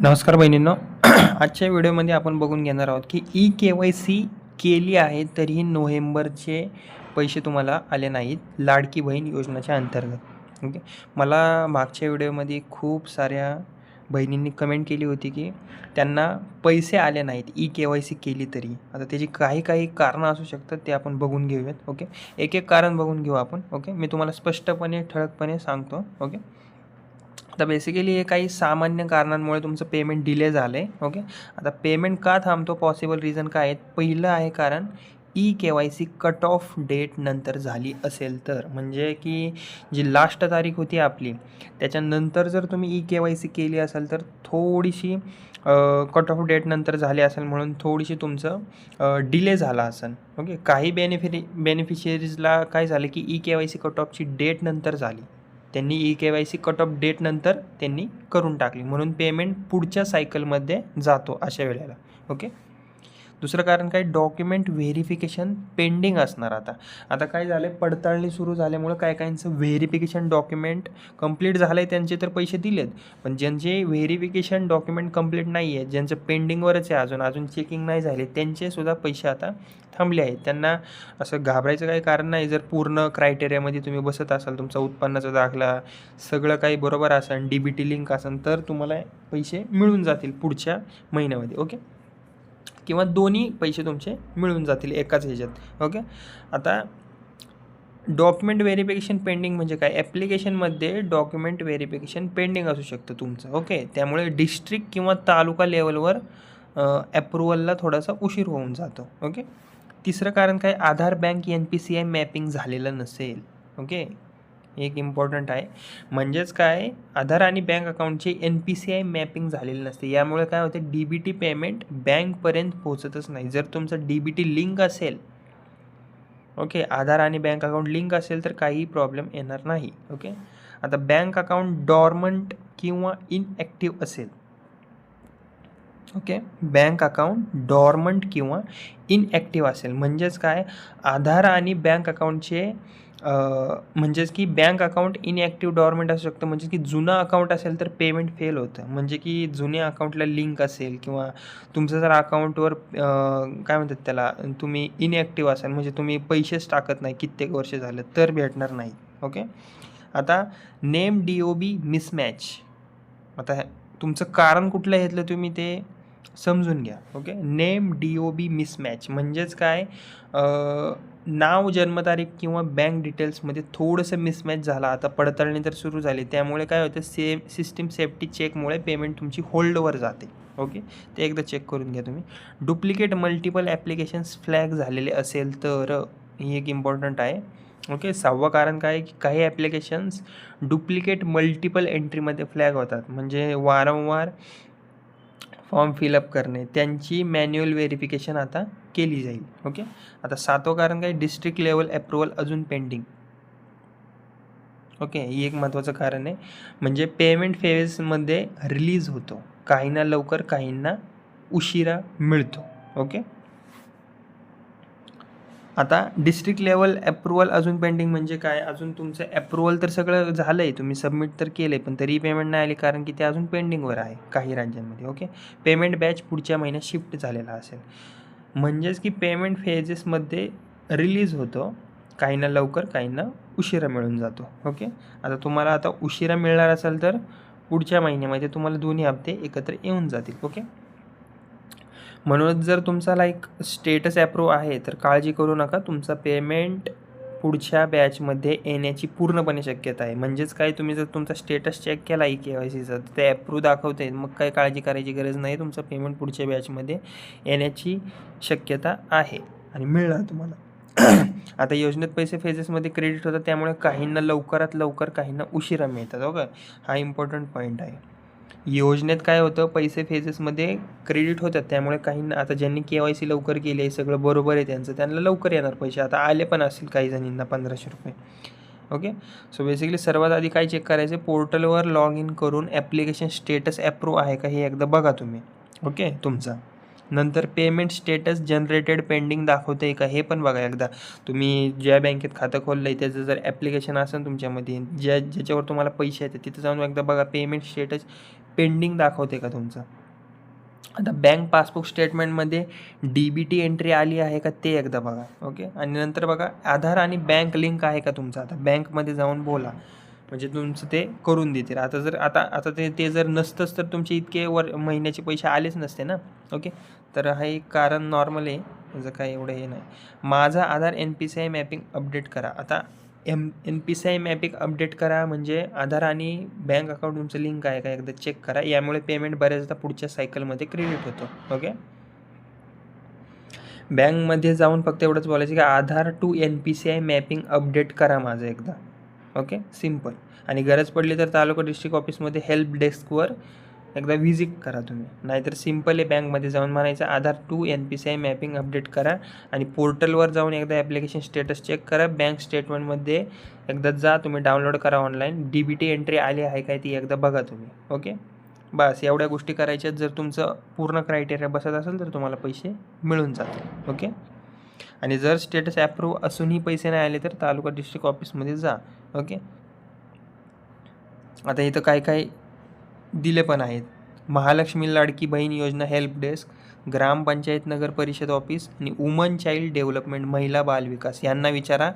नमस्कार बहिणींनो. आजच्या व्हिडिओमध्ये आपण बघून घेणार आहोत की ई के वाय सी केली आहे तरीही नोव्हेंबरचे पैसे तुम्हाला आले नाहीत लाडकी बहीण योजनेच्या अंतर्गत. ओके? मला मागच्या व्हिडिओमध्ये खूप साऱ्या बहिणींनी कमेंट केली होती की त्यांना पैसे आले नाहीत ई के वाय सी केली तरी. आता त्याची काही काही कारणं असू शकतात ते आपण बघून घेऊयात. ओके? एक एक कारण बघून घेऊ आपण. ओके? मी तुम्हाला स्पष्टपणे ठळकपणे सांगतो. ओके? आता बेसिकली हे काही सामान्य कारणांमुळे तुमचं पेमेंट डिले झालं आहे ओके आता पेमेंट का थांबतो? पॉसिबल रिझन काय आहेत? पहिलं आहे कारण E K Y C cut off date नंतर झाली असेल तर. म्हणजे की जी लास्ट तारीख होती आपली त्याच्यानंतर जर तुम्ही ई के वाय सी केली असेल तर थोडीशी कट ऑफ डेट नंतर झाली असेल म्हणून थोडीशी तुमचं डिले झाला असेल ओके काही बेनिफिरी बेनिफिशियरीजला काय झालं की E K Y C cut ऑफची date नंतर झाली. त्यांनी E K Y C cut off date नंतर त्यांनी करून टाकली. म्हणून पेमेंट पुढच्या सायकलमध्ये जातो अशा वेळेला. ओके दुसरं कारण काय? डॉक्युमेंट व्हेरिफिकेशन पेंडिंग असणार आता. आता काय झालं आहे पडताळणी सुरू झाल्यामुळं काय काहींचं व्हेरिफिकेशन डॉक्युमेंट कंप्लीट झालं आहे त्यांचे तर पैसे दिलेत. पण ज्यांचे व्हेरिफिकेशन डॉक्युमेंट कंप्लीट नाही आहे ज्यांचं पेंडिंगवरच आहे अजून अजून चेकिंग नाही झाले त्यांचेसुद्धा पैसे आता थांबले आहेत. त्यांना असं घाबरायचं काही कारण नाही. जर पूर्ण क्रायटेरियामध्ये तुम्ही बसत असाल तुमचा उत्पन्नाचा दाखला सगळं काही बरोबर असेल डी बी टी लिंक असेल तर तुम्हाला पैसे मिळून जातील पुढच्या महिन्यामध्ये ओके? किंवा दोन्ही पैसे तुमचे मिळून जातील एकाच ह्याच्यात. ओके आता डॉक्युमेंट व्हेरिफिकेशन पेंडिंग म्हणजे काय? ॲप्लिकेशनमध्ये डॉक्युमेंट व्हेरिफिकेशन पेंडिंग असू शकतं तुमचं. ओके त्यामुळे डिस्ट्रिक्ट किंवा तालुका लेवलवर ॲप्रुव्हलला थोडासा उशीर होऊन जातो. ओके तिसरं कारण काय? Aadhaar bank N P C I mapping झालेलं नसेल. ओके एक इम्पॉर्टंट आहे. म्हणजेच काय? आधार आणि बँक अकाउंटचे N P C I mapping झालेली नसते. यामुळे काय होते? डी बी टी पेमेंट बँकपर्यंत पोहोचतच नाही. जर तुमचं डी बी टी लिंक असेल ओके आधार आणि बँक अकाउंट लिंक असेल तर काही प्रॉब्लेम येणार नाही ओके आता बँक अकाउंट डॉर्मंट किंवा इनॲक्टिव्ह असेल ओके बँक अकाउंट डॉर्मंट किंवा इनॲक्टिव्ह असेल. म्हणजेच काय? आधार आणि बँक अकाउंटचे म्हणजेच की बँक अकाउंट इनॲक्टिव्ह डॉर्मेंट असू शकतं. म्हणजे की जुनं अकाउंट असेल तर पेमेंट फेल होतं. म्हणजे की जुन्या अकाउंटला लिंक असेल किंवा तुमचं जर अकाउंटवर काय म्हणतात त्याला तुम्ही इनॲक्टिव्ह असाल म्हणजे तुम्ही पैसेच टाकत नाही कित्येक वर्ष झालं तर भेटणार नाही. ओके आता name D O B mismatch आता तुमचं कारण कुठलं घेतलं तुम्ही ते समजून घ्या. Okay name D O B mismatch म्हणजेच काय? नाव जन्मतारीख किंवा बँक डिटेल्समध्ये थोडंसं मिसमॅच झाला. आता पडताळणी तर सुरू झाली. त्यामुळे काय होतं सेम सिस्टीम सेफ्टी चेकमुळे पेमेंट तुमची होल्डवर जाते. ओके ते एकदा चेक करून घ्या तुम्ही. डुप्लिकेट मल्टिपल ॲप्लिकेशन्स फ्लॅग झालेले असेल तर ही एक इम्पॉर्टंट आहे. ओके सहावं कारण काय की काही ॲप्लिकेशन्स डुप्लिकेट मल्टिपल एंट्रीमध्ये फ्लॅग होतात. म्हणजे वारंवार फॉर्म फिलअप करणे त्यांची मॅन्युअल व्हेरिफिकेशन आता केली जाईल. ओके आता सातवं कारण काय? डिस्ट्रिक्ट लेवल अप्रुव्हल अजून पेंडिंग ओके ही एक महत्त्वाचं कारण आहे. म्हणजे पेमेंट फेजमध्ये रिलीज होतो. काहींना लवकर काहींना उशिरा मिळतो. ओके आता डिस्ट्रिक्ट लेवल अप्रुव्हल अजून पेंडिंग म्हणजे काय? अजून तुमचं अप्रुव्हल तर सगळं झालं आहे तुम्ही सबमिट तर केलं आहे पण तरी पेमेंट नाही आली कारण की ते अजून पेंडिंगवर आहे काही राज्यांमध्ये ओके पेमेंट बॅच पुढच्या महिन्यात शिफ्ट झालेला असेल. म्हणजेच की पेमेंट फेजेसमध्ये रिलीज होतो काहींना लवकर काहींना उशिरा मिळून जातो ओके आता तुम्हाला आता उशिरा मिळणार असेल तर पुढच्या महिन्यामध्ये तुम्हाला दोन्ही हप्ते एकत्र येऊन जातील ओके म्हणूनच जर तुमचा लाईक स्टेटस ॲप्रूव आहे तर काळजी करू नका. तुमचा पेमेंट पुढच्या बॅचमध्ये येण्याची पूर्णपणे शक्यता आहे. म्हणजेच काय तुम्ही जर तुमचा स्टेटस चेक केला ई के वाय सीचा तर ते ॲप्रूव्ह दाखवते. मग काही काळजी करायची गरज नाही. तुमचं पेमेंट पुढच्या बॅचमध्ये येण्याची शक्यता आहे आणि मिळणार तुम्हाला. आता योजनेत पैसे फेजेसमध्ये क्रेडिट होतात त्यामुळे काहींना लवकरात लवकर काहींना उशिरा मिळतात. ओके हा इम्पॉर्टंट पॉईंट आहे. योजनेत काय होतं पैसे फेजेसमध्ये क्रेडिट होतात. त्यामुळे काहींना आता ज्यांनी के वाय सी लवकर केली आहे सगळं बरोबर आहे त्यांचं त्यांना लवकर येणार पैसे. आता आले पण असतील काही जणींना पंधराशे रुपये. ओके सो बेसिकली सर्वात आधी काय चेक करायचं? पोर्टलवर लॉग इन करून ॲप्लिकेशन स्टेटस ॲप्रूव्ह आहे का हे एकदा बघा तुम्ही. ओके तुमचा. नंतर पेमेंट स्टेटस जनरेटेड पेंडिंग दाखवते का हे पण बघा एकदा. तुम्ही ज्या बँकेत खातं खोललं आहे त्याचं जर ॲप्लिकेशन असेल तुमच्यामध्ये ज्या ज्याच्यावर तुम्हाला पैसे येतात तिथं जाऊन एकदा बघा पेमेंट स्टेटस पेंडिंग दाखवते का तुमचं. आता बँक पासबुक स्टेटमेंटमध्ये डी बी टी एंट्री आली आहे का ते एकदा बघा ओके आणि नंतर बघा आधार आणि बँक लिंक आहे का तुमचं? आता बँकमध्ये जाऊन बोला. म्हणजे तुमचं ते करून देतील. आता जर आता आता ते ते जर नसतंच तर तुमचे इतके वर महिन्याचे पैसे आलेच नसते ना ओके तर हा एक कारण नॉर्मल आहे. त्याचं काही एवढं हे नाही. माझा Aadhaar N P C I mapping update करा. आता M N P C I mapping update करा म्हणजे आधार आणि बँक अकाउंट तुमचं लिंक आहे का एकदा चेक करा. यामुळे पेमेंट बऱ्याचदा पुढच्या सायकलमध्ये क्रेडिट होतो. ओके बँकमध्ये जाऊन फक्त एवढंच बोलायचं की Aadhaar to N P C I mapping update करा माझं एकदा. ओके सिंपल आणि गरज पडली तर तालुका डिस्ट्रिक्ट ऑफिसमध्ये हेल्प डेस्कवर एकदा व्हिजिट करा तुम्ही. नाहीतर सिंपल आहे बँकमध्ये जाऊन म्हणायचं Aadhaar to N P C I mapping update करा आणि पोर्टलवर जाऊन एकदा ॲप्लिकेशन स्टेटस चेक करा. बँक स्टेटमेंटमध्ये एकदा जा तुम्ही डाउनलोड करा online D B T entry आली आहे काय ती एकदा बघा तुम्ही. ओके बस एवढ्या गोष्टी करायच्यात जर तुमचं पूर्ण क्रायटेरिया बसत असेल तर तुम्हाला पैसे मिळून जातील. ओके आणि जर स्टेटस ॲप्रूव्ह असूनही पैसे नाही आले तर तालुका डिस्ट्रिक्ट ऑफिसमध्ये जा. ओके आता इथं काय काय दिले पण आहेत. महालक्ष्मी लाडकी बहीण योजना हेल्प डेस्क ग्रामपंचायत नगर परिषद ऑफिस आणि वुमन चाइल्ड डेव्हलपमेंट महिला बालविकास यांना विचारा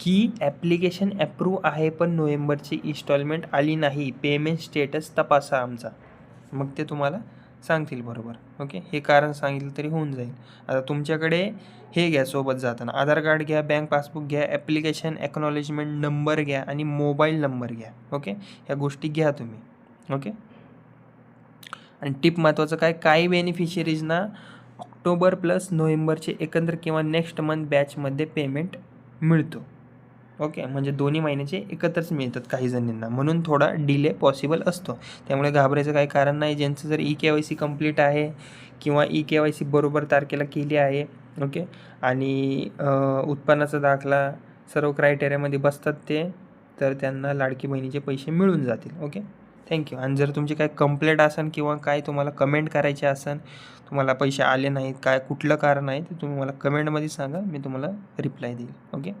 की ॲप्लिकेशन ॲप्रूव्ह आहे पण नोव्हेंबरची इन्स्टॉलमेंट आली नाही. पेमेंट स्टेटस तपासा आमचा. मग ते तुम्हाला सांगतील बरोबर. ओके? हे कारण सांगितलं तरी होऊन जाईल. आता तुमच्याकडे हे घ्या सोबत जाताना. आधार कार्ड घ्या बँक पासबुक घ्या ॲप्लिकेशन ॲक्नॉलेजमेंट नंबर घ्या आणि मोबाईल नंबर घ्या. ओके? ह्या गोष्टी घ्या तुम्ही. ओके? आणि टिप महत्त्वाचं काय काही बेनिफिशियरीजना ऑक्टोबर प्लस नोव्हेंबरचे एकंदर किंवा नेक्स्ट मंथ बॅचमध्ये पेमेंट मिळतो. ओके म्हणजे दोन्ही महिन्याचे एकत्रच मिळतात काही जणींना. म्हणून थोडा डिले पॉसिबल असतो. त्यामुळे घाबरायचं काही कारण नाही. ज्यांचं जर E K Y C complete आहे किंवा ई के वाय सी बरोबर तारखेला केली आहे ओके आणि उत्पन्नाचा दाखला सर्व क्रायटेरियामध्ये बसतात ते तर त्यांना लाडकी बहिणीचे पैसे मिळून जातील ओके थँक्यू आणि जर तुमची काय कंप्लेंट असेल किंवा काय तुम्हाला कमेंट करायचे असेल तुम्हाला पैसे आले नाहीत काय कुठलं कारण आहे ते तुम्ही मला कमेंटमध्ये सांगा मी तुम्हाला रिप्लाय देईल. ओके